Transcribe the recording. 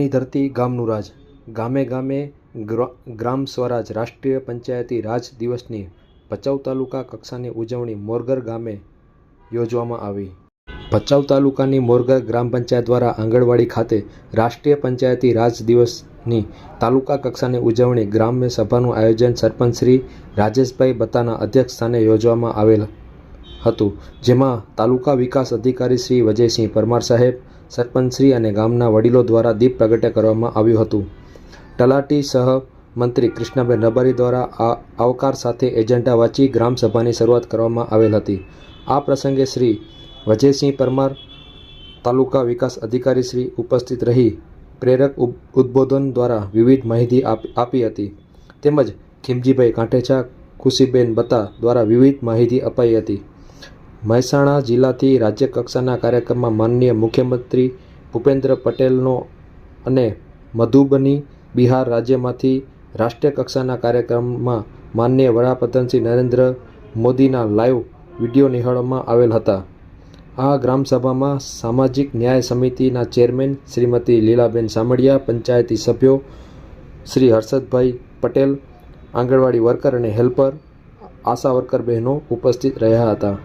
ગામની ધરતી ગામનું રાજ. ગામે ગામે ગ્રામ સ્વરાજ રાષ્ટ્રીય પંચાયતી રાજ દિવસની ભચાઉ તાલુકા કક્ષાની ઉજવણી મોરગર ગામે યોજવામાં આવી. ભચાઉ તાલુકાની મોરગર ગ્રામ પંચાયત દ્વારા આંગણવાડી ખાતે રાષ્ટ્રીય પંચાયતી રાજ દિવસની તાલુકા કક્ષાની ઉજવણી ગ્રામ્ય સભાનું આયોજન સરપંચ શ્રી રાજેશભાઈ બતાના અધ્યક્ષ સ્થાને યોજવામાં આવેલ હતું, જેમાં તાલુકા વિકાસ અધિકારી શ્રી વજયસિંહ પરમાર સાહેબ સરપંચશ્રી અને ગામના વડીલો દ્વારા દીપ પ્રગટ્ય કરવામાં આવ્યું હતું. તલાટી સહ મંત્રી કૃષ્ણબેન રબારી દ્વારા આ આવકાર સાથે એજન્ડા વાંચી ગ્રામસભાની શરૂઆત કરવામાં આવેલ હતી. આ પ્રસંગે શ્રી વજયસિંહ પરમાર, તાલુકા વિકાસ અધિકારી શ્રી ઉપસ્થિત રહી પ્રેરક ઉદ- ઉદ્બોધન દ્વારા વિવિધ માહિતી આપી હતી. તેમજ ખીમજીભાઈ કાંઠેચા, ખુશીબેન બતા દ્વારા વિવિધ માહિતી અપાઈ હતી. મહેસાણા જિલ્લાથી રાજ્ય કક્ષાના કાર્યક્રમમાં માનનીય મુખ્યમંત્રી ભૂપેન્દ્ર પટેલનો અને મધુબની બિહાર રાજ્યમાંથી રાષ્ટ્રીય કક્ષાના કાર્યક્રમમાં માનનીય વડાપ્રધાન શ્રી નરેન્દ્ર મોદીના લાઈવ વીડિયો નિહાળવામાં આવેલ હતા. આ ગ્રામસભામાં સામાજિક ન્યાય સમિતિના ચેરમેન શ્રીમતી લીલાબેન સામડિયા પંચાયતી સભ્યો શ્રી હર્ષદભાઈ પટેલ, આંગણવાડી વર્કર અને હેલ્પર, આશા વર્કર બહેનો ઉપસ્થિત રહ્યા હતા.